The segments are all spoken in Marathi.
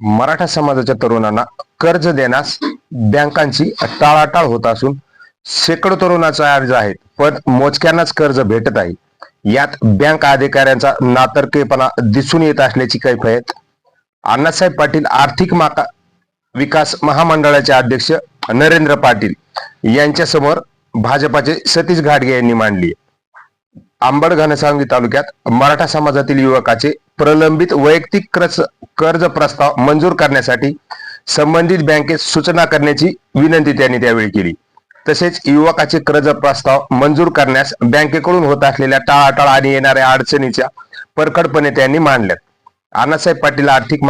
मराठा समाजाच्या तरुणांना कर्ज देण्यास बँकांची टाळाटाळ होत असून शेकडो तरुणाचा अर्ज आहेत पण मोजक्यांनाच कर्ज भेटत आहे. यात बँक अधिकाऱ्यांचा नातर्केपणा दिसून येत असल्याची कैफयत अण्णासाहेब पाटील आर्थिक माका विकास महामंडळाचे अध्यक्ष नरेंद्र पाटील यांच्या समोर भाजपाचे सतीश घाटगे यांनी मांडली आंबड घनसावंगी तालुक्यात मराठा समाजातील युवकाचे प्रलंबित वैयक्तिक कर्ज कर्ज प्रस्ताव मंजूर करण्यासाठी संबंधित बँकेत सूचना करण्याची विनंती त्यांनी त्यावेळी केली. तसेच युवकाचे कर्ज प्रस्ताव मंजूर करण्यास बँकेकडून होत असलेल्या टाळाटाळ आणि येणाऱ्या अडचणीच्या परखडपणे त्यांनी मांडल्यात. अण्णासाहेब पाटील आर्थिक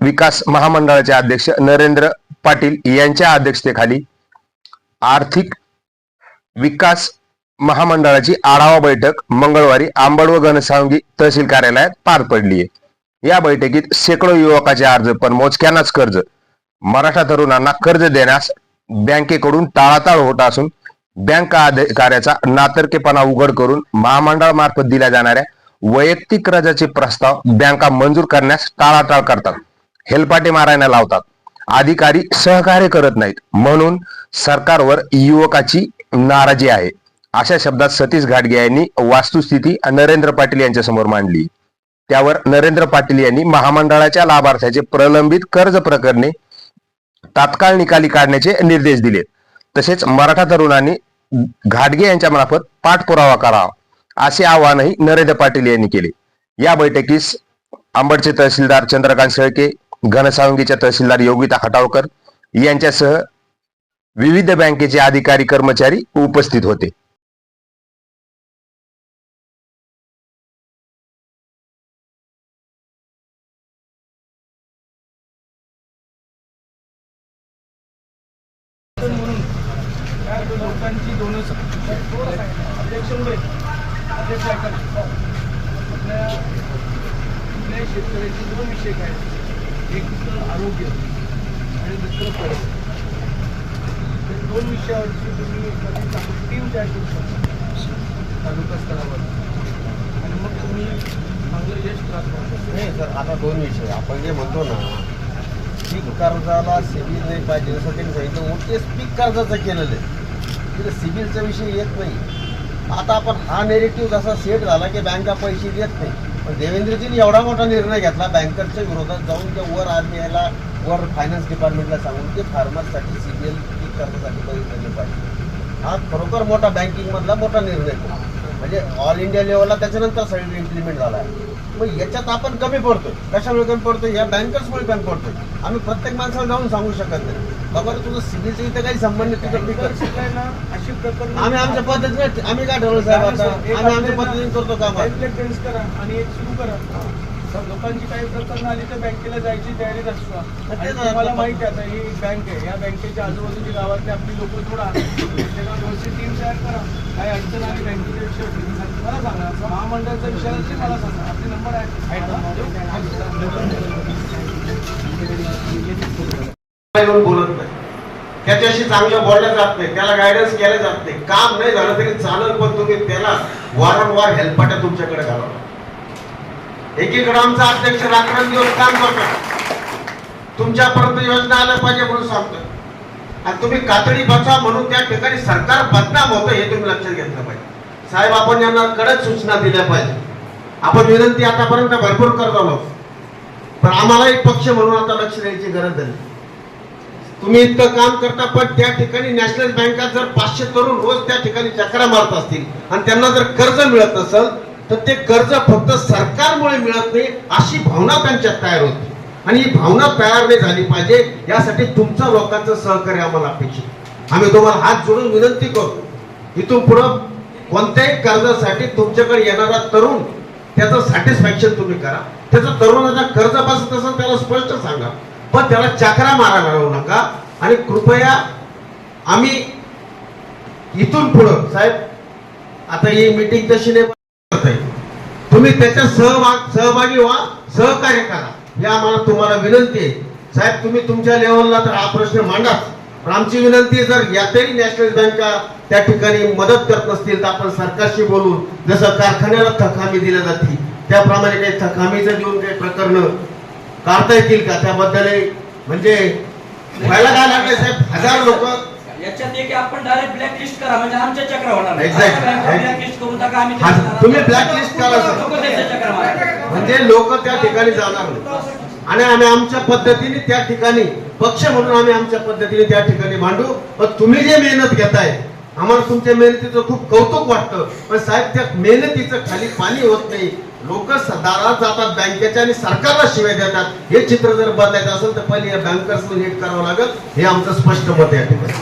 विकास महामंडळाचे अध्यक्ष नरेंद्र पाटील यांच्या अध्यक्षतेखाली आर्थिक विकास महामंडळाची आढावा बैठक मंगळवारी आंबड व घनसावंगी तहसील कार्यालयात पार पडली आहे. या बैठकीत शेकडो युवकाचे अर्ज पण मोजक्यांनाच कर्ज. मराठा तरुणांना कर्ज देण्यास बँकेकडून टाळाटाळ होत असून बँक अधिकाऱ्याचा नातर्केपणा उघड करून महामंडळामार्फत दिल्या जाणाऱ्या वैयक्तिक कर्जाचे प्रस्ताव बँका मंजूर करण्यास टाळाटाळ करतात. हेलपाटे मारायला लावतात. अधिकारी सहकार्य करत नाहीत. म्हणून सरकारवर युवकाची नाराजी आहे. अशा शब्दात सतीश घाटगे यांनी वास्तुस्थिती नरेंद्र पाटील यांच्या समोर मांडली. त्यावर नरेंद्र पाटील यांनी महामंडळाच्या लाभार्थ्याचे प्रलंबित कर्ज प्रकरणे तात्काळ निकाली काढण्याचे निर्देश दिले तसेच मराठा तरुणांनी घाटगे यांच्या मार्फत पाठपुरावा करावा असे आवाहनही नरेंद्र पाटील यांनी केले. या बैठकीस आंबडचे तहसीलदार चंद्रकांत शेळके घनसावंगीच्या तहसीलदार योगिता खटावकर यांच्यासह विविध बँकेचे अधिकारी कर्मचारी उपस्थित होते. म्हणून काय लोकांची दोनच अध्यक्ष उभे. अध्यक्ष आपल्या शेतकऱ्याचे दोन विषय काय? आहेत? एक तर आरोग्य आणि दुसरं पैसे दोन विषयावरची तुम्ही एखादी टीम तयार करू शकता? तालुका स्तरावर. आणि मग तुम्ही चांगलं यश प्राप्त नाही सर आता दोन विषय. आपण जे म्हणतो ना पीक कर्जाला सिबिल नाही पाहिजे जसं त्यांनी सांगितलं. तेच पीक कर्जाचं केलेलं आहे. तिथे सिबिलचा विषय येत नाही. आता आपण हा नेरेटिव्ह जसा सेट झाला की बँका पैसे देत नाही. पण देवेंद्रजींनी एवढा मोठा निर्णय घेतला बँकरच्या विरोधात जाऊन त्या वर आर बी आयला वर फायनान्स डिपार्टमेंटला सांगून ते फार्मरसाठी सिबिल पीक कर्जासाठी बघितलेले पाहिजे. हा खरोखर मोठा बँकिंगमधला मोठा निर्णय तो. म्हणजे ऑल इंडिया लेवलला त्याच्यानंतर सगळं इम्प्लिमेंट झाला आहे मग याच्यात आपण कमी पडतोय. कशामुळे कमी पडतोय? या बँकर्समुळे कमी पडतोय. आम्ही प्रत्येक माणसाला जाऊन सांगू शकत नाही. बाबा तुझं सिबिलचं इथं काही संबंध नाही, तुझं पिकर अशी प्रकरण आम्ही आमच्या पद्धतीने आम्ही काय ठरवलं साहेब आता? आम्ही आमच्या पद्धतीने करतो काम. आणि एक सुरू करा. लोकांची काही प्रकरण आली तर बँकेला जायची तेच तुम्हाला आता- माहिती आहे आता ही बँक आहे. या बँकेच्या आजूबाजूच्या गावातली आपली लोक थोडा त्याच्यावर व्यवस्थित टीम तयार करा. काही अडचण आली बँकेच्या विषयावर मला सांगा. महामंडळाचा विषय असेल मला सांगा. आपले नंबर आहे बोलत नाही. त्याच्याशी चांगलं बोललं जात नाही. त्याला गायडन्स केलं जात नाही. काम नाही झालं तरी चालेल पण तुम्ही त्याला वारंवार हेल्पपाट्या तुमच्याकडे घालवा. एकीकडे आमचा अध्यक्ष रात्रंदिवस काम करतो. तुमच्यापर्यंत योजना आल्या पाहिजे म्हणून सांगतो आणि तुम्ही कातडी बचा म्हणून त्या ठिकाणी सरकार बदनाम होतं हे तुम्ही लक्षात घेतलं पाहिजे. साहेब आपण यांना कडक सूचना दिल्या पाहिजे. आपण विनंती आतापर्यंत भरपूर करत आलो पण आम्हाला एक पक्ष म्हणून आता लक्ष द्यायची गरज झाली तुम्ही इतकं काम करता पण त्या ठिकाणी नॅशनल बँकात जर पाचशे तरुण रोज त्या ठिकाणी चक्रा मारत असतील आणि त्यांना जर कर्ज मिळत नसेल तर ते कर्ज फक्त सरकारमुळे मिळत नाही अशी भावना त्यांच्यात तयार होती. आणि ही भावना तयार नाही झाली पाहिजे यासाठी तुमचं लोकांचं सहकार्य आम्हाला अपेक्षित आम्ही तुम्हाला हात जोडून विनंती करतो इथून पुढं कोणत्याही कर्जासाठी तुमच्याकडे येणारा तरुण त्याचं सॅटिस्फॅक्शन तुम्ही करा. त्याचं तरुणाचा कर्ज बसत असेल त्याला स्पष्ट सांगा. पण त्याला चक्रा मारायला लावू नका. आणि कृपया आम्ही इथून पुढं साहेब आता ही मीटिंग तशी नाही. तुम्ही त्याच्या सहभाग सहभागी व्हा सहकार्य करा. या आम्हाला तुम्हाला विनंती आहे. साहेब तुम्ही तुमच्या लेवलला तर हा प्रश्न मांडाच. पण आमची विनंती जर जर यातही नॅशनल बँका त्या ठिकाणी मदत करत नसतील तर आपण सरकारशी बोलून जसं कारखान्याला थकामी दिल्या जाते त्याप्रमाणे काही थकामीचं देऊन काही प्रकरण काढता येतील का? त्याबद्दल म्हणजे व्हायला काय लागले साहेब? हजार लोक याच्यात एक आपण डायरेक्ट ब्लॅकलिस्ट करा म्हणजे आमच्या चक्र होणार नाही. Exact. ब्लॅकलिस्ट करून टाका आम्ही हा, तुम्ही blacklist करा, चक्र मारा. म्हणजे लोक त्या ठिकाणी जाणार नाही. आणि आम्ही आमच्या पद्धतीने त्या ठिकाणी पक्ष म्हणून आम्ही आमच्या पद्धतीने त्या ठिकाणी मांडू. पण तुम्ही जे मेहनत घेताय आम्हाला तुमच्या मेहनतीचं खूप कौतुक वाटतं. पण साहेब त्या मेहनतीचं खाली पाणी होत नाही. लोक दारात जातात बँकेच्या आणि सरकारला शिवाय देतात. हे चित्र जर बदलायचं असेल तर पहिले या बँकर्स नीट करावं लागेल. हे आमचं स्पष्ट मत आहे या ठिकाणी.